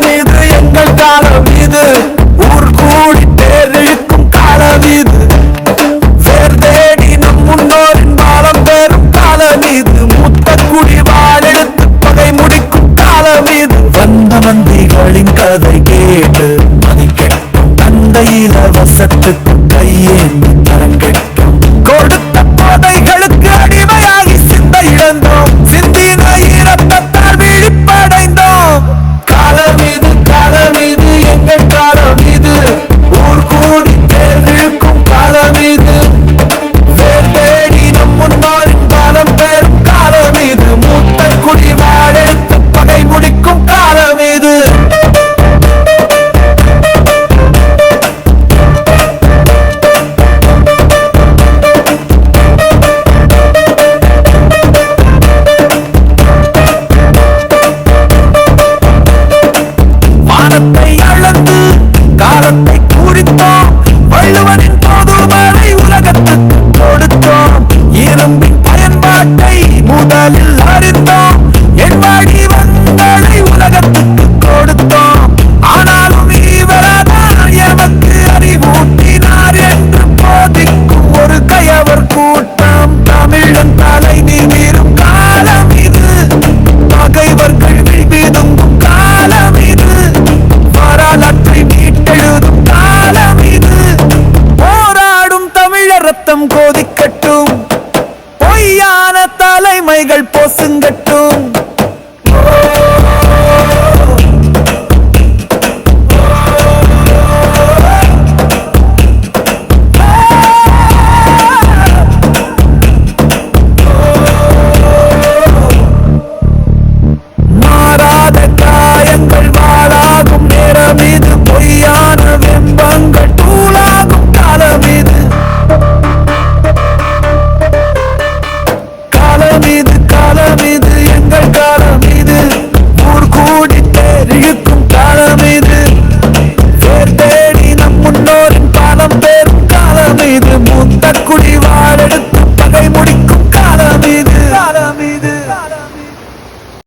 காலம் இது எங்கள் காலம் இது ஊர் கூடி தேரிழுக்கும் காலம் இது வேர் தேடி நம் முன்னோரின் பாலம் பெறும் காலம் இது முத்த குடி வாழெடுத்து பகை முடிக்கும் காலம் இது வந்த மந்திகளின் கதை கேட்டு மதிக்கெட்டும் தந்தை இலவசத்துக்கு கையேந்தி கோதிக்கட்டும் பொய்யான தலைமைகள் பொசு